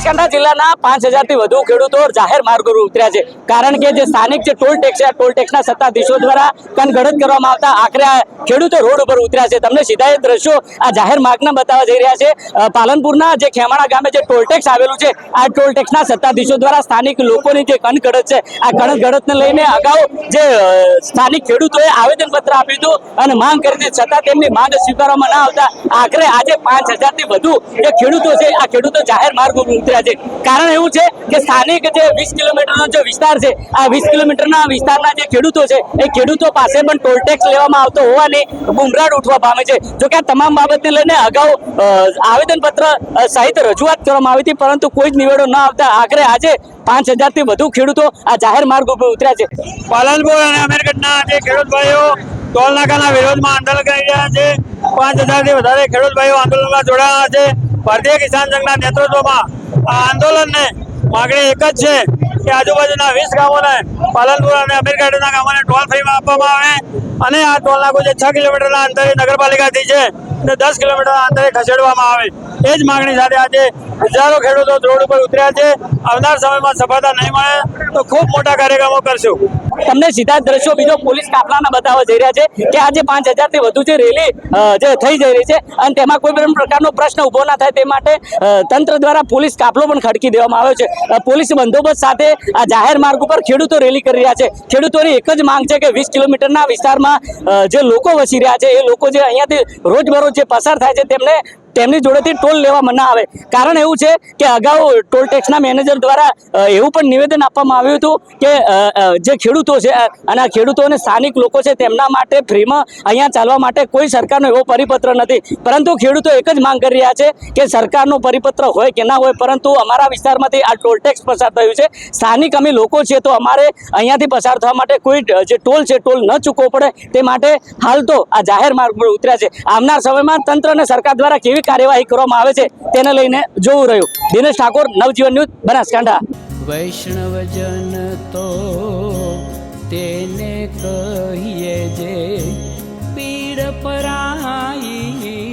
બનાસકાંઠા જિલ્લાના પાંચ હજારથી વધુ ખેડૂતો જાહેર માર્ગો ઉતર્યા છે. કારણ કે જે સ્થાનિક જે ટોલ ટેક્સ છે, આ ટોલ ટેક્સના સત્તાધીશો દ્વારા કનગડત કરવામાં આવતા આખરે ખેડૂતો રોડ ઉપર ઉતર્યા છે. તમને સીધા એ દ્રશ્યો આ જાહેર માર્ગના બતાવવા જઈ રહ્યા છે. પાલનપુરના જે ખેમાણા ગામે જે ટોલ ટેક્સ આવેલું છે, આ ટોલ ટેક્સના સત્તાધીશો દ્વારા સ્થાનિક લોકોની જે કનગડત છે, આ કનગડતને લઈને અગાઉ જે સ્થાનિક ખેડૂતોએ આવેદનપત્ર આપ્યું હતું અને માંગ કરી હતી. છતાં તેમની માંગ સ્વીકારવામાં ના આવતા આખરે આજે પાંચ હજારથી વધુ જે ખેડૂતો છે, આ ખેડૂતો જાહેર માર્ગ ઉપર ઉતર્યા છે. કારણ એવું છે કે સ્થાનિક જે વીસ કિલોમીટરનો જે વિસ્તાર છે, આ વીસ કિલોમીટરના વિસ્તારના જે ખેડૂતો છે, એ ખેડૂતો પાસે પણ ટોલ લેવામાં આવતો હોવાની બુમરાડ ઉઠવા પામે છે. જો કે આ તમામ બાબતને લઈને અગાઉ આવેદનપત્ર સહિત રજૂઆત કરવામાં આવી હતી, પરંતુ કોઈ જ નિવેડો ન આવતા આખરે આજે પાંચ હજારથી વધુ ખેડૂતો આ જાહેર માર્ગ ઉપર ઉતર્યા છે. પાલનપુર અને અમીરગઢના જે ખેડૂત ભાઈઓ ટોલ વિરોધમાં આંદોલન કરી રહ્યા છે. પાંચ હજારથી વધારે ખેડૂત ભાઈઓ આંદોલનમાં જોડાયા છે. ભારતીય કિસાન સંઘના નેતૃત્વમાં આ આંદોલનને માગણી એક જ છે કે આજુબાજુના વીસ ગામોને પાલનપુર અને અમીરગઢના ગામોને ટોલ ફ્રીમાં આપવામાં આવે. અને આ ટોલ નાકું જે છ કિલોમીટરના અંતરે નગરપાલિકાથી છે તે દસ કિલોમીટર અંતરે ખસેડવામાં આવે. એ જ માગણી સાથે આજે હજારો ખેડૂતો રોડ ઉપર ઉતર્યા છે. આવનાર સમયમાં સફળતા નહીં મળે તો ખૂબ મોટા કાર્યક્રમો કરશું. તમને સીધા દ્રશ્યો બીજો પોલીસ કાફલાના બતાવવા જઈ રહ્યા છે કે આજે પાંચ હજારથી વધુ જે રેલી જે થઈ જઈ રહી છે અને તેમાં કોઈ પણ પ્રકારનો પ્રશ્ન ઊભો ના થાય તે માટે તંત્ર દ્વારા પોલીસ કાફલો પણ ખડકી દેવામાં આવ્યો છે. પોલીસ બંદોબસ્ત સાથે આ જાહેર માર્ગ ઉપર ખેડૂતો રેલી કરી રહ્યા છે. ખેડૂતોની એક જ માંગ છે કે વીસ કિલોમીટરના વિસ્તારમાં જે લોકો વસી રહ્યા છે એ લોકો જે અહીંયાથી રોજબરોજ જે પસાર થાય છે તેમને તેમની જોડેથી ટોલ લેવામાં ના આવે. કારણ એવું છે કે અગાઉ ટોલ ટેક્સના મેનેજર દ્વારા એવું પણ નિવેદન આપવામાં આવ્યું હતું કે જે ખેડૂતો છે અને આ ખેડૂતો અને સ્થાનિક લોકો છે, તેમના માટે ફ્રીમાં અહીંયા ચાલવા માટે કોઈ સરકારનો એવો પરિપત્ર નથી. પરંતુ ખેડૂતો એક જ માંગ કરી રહ્યા છે કે સરકારનો પરિપત્ર હોય કે ના હોય, પરંતુ અમારા વિસ્તારમાંથી આ ટોલ ટેક્સ પસાર થયું છે. સ્થાનિક અમે લોકો છીએ તો અમારે અહીંયાથી પસાર થવા માટે કોઈ જે ટોલ છે, ટોલ ન ચૂકવવો પડે. તે માટે હાલ તો આ જાહેર માર્ગ પર ઉતર્યા છે. આવનાર સમયમાં તંત્ર અને સરકાર દ્વારા કેવી કેવી કાર્યવાહી કરવામાં આવે છે તેને લઈને જોવું રહ્યું. દિનેશ ઠાકોર, નવજીવન ન્યૂઝ, બનાસકાંઠા. વૈષ્ણવજન તો તેને કહીએ જે પીડ પરાઈ